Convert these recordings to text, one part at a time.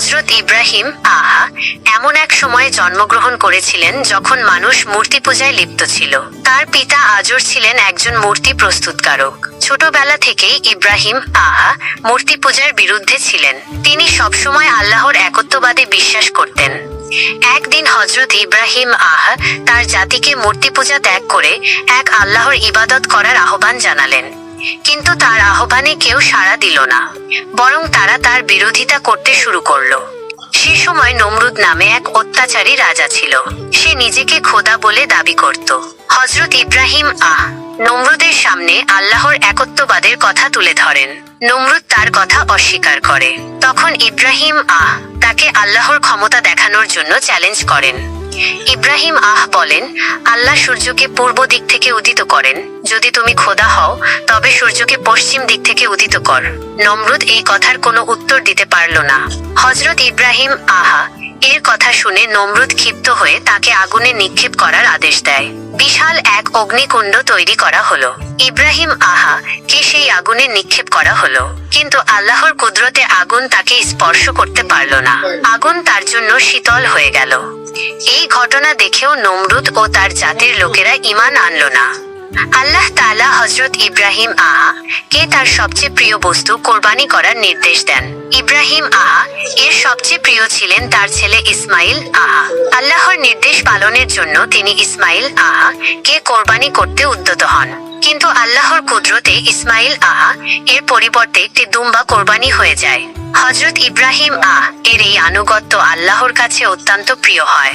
হজরত ইব্রাহিম আহা এমন এক সময়ে জন্মগ্রহণ করেছিলেন যখন মানুষ মূর্তি পূজায় লিপ্ত ছিল। তার পিতা আজর ছিলেন একজন মূর্তি প্রস্তুতকারক। ছোটবেলা থেকেই ইব্রাহিম আহা মূর্তি পূজার বিরুদ্ধে ছিলেন। তিনি সবসময় আল্লাহর একত্ববাদে বিশ্বাস করতেন। একদিন হজরত ইব্রাহিম আহ তার জাতিকে মূর্তি পূজা ত্যাগ করে এক আল্লাহর ইবাদত করার আহ্বান জানালেন। কিন্তু তার আহ্বানে কেউ সাড়া দিল না, বরং তারা তার বিরোধিতা করতে শুরু করল। সে সময় নমরুদ নামে এক অত্যাচারী রাজা ছিল। সে নিজেকে খোদা বলে দাবি করত। হজরত ইব্রাহিম আহ নমরুদের সামনে আল্লাহর একত্ববাদের কথা তুলে ধরেন। নমরুদ তার কথা অস্বীকার করে। তখন ইব্রাহিম আহ তাকে আল্লাহর ক্ষমতা দেখানোর জন্য চ্যালেঞ্জ করেন। ইব্রাহিম আহ বলেন, আল্লাহ সূর্যকে পূর্ব দিক থেকে উদিত করেন। যদি তুমি খোদা হও, তবে সূর্যকে পশ্চিম দিক থেকে উদিত কর। নমরুদ এই কথার কোনো উত্তর দিতে পারল না। হজরত ইব্রাহিম আহা এর কথা শুনে নমরুদ ক্ষিপ্ত হয়ে তাকে আগুনে নিক্ষেপ করার আদেশ দেয়। বিশাল এক অগ্নিকুণ্ড তৈরি করা হলো। ইব্রাহিম আহা কে সেই আগুনে নিক্ষেপ করা হলো? কিন্তু আল্লাহর কুদরতে আগুন তাকে স্পর্শ করতে পারল না। আগুন তার জন্য শীতল হয়ে গেল। এই ঘটনা দেখেও নমরুদ ও তার জাতির লোকেরা ইমান আনল না। আল্লাহ তাআলা হজরত ইব্রাহিম আহা কে তার সবচেয়ে প্রিয় বস্তু কোরবানি করার নির্দেশ দেন। ইব্রাহিম আহা এর সবচেয়ে প্রিয় ছিলেন তার ছেলে ইসমাইল আহা। আল্লাহর নির্দেশ পালনের জন্য তিনি ইসমাইল আহা কে কোরবানি করতে উদ্যত হন। কিন্তু আল্লাহর কুদরতে ইসমাইল আহা এর পরিবর্তে একটি দুম্বা কোরবানি হয়ে যায়। হজরত ইব্রাহিম আহ এর এই আনুগত্য আল্লাহর কাছে অত্যন্ত প্রিয় হয়।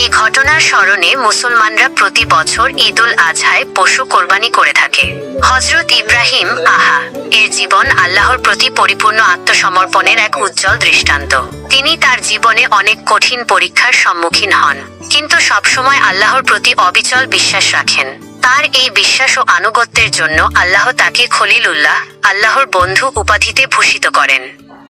এই ঘটনার স্মরণে মুসলমানরা প্রতি বছর ঈদ উল আজহায় পশু কোরবানি করে থাকে। হজরত ইব্রাহিম আহা, এর জীবন আল্লাহর প্রতি পরিপূর্ণ আত্মসমর্পণের এক উজ্জ্বল দৃষ্টান্ত। তিনি তার জীবনে অনেক কঠিন পরীক্ষার সম্মুখীন হন, কিন্তু সবসময় আল্লাহর প্রতি অবিচল বিশ্বাস রাখেন। তার এই বিশ্বাস ও আনুগত্যের জন্য আল্লাহ তাকে খলিলুল্লাহ, আল্লাহর বন্ধু উপাধিতে ভূষিত করেন।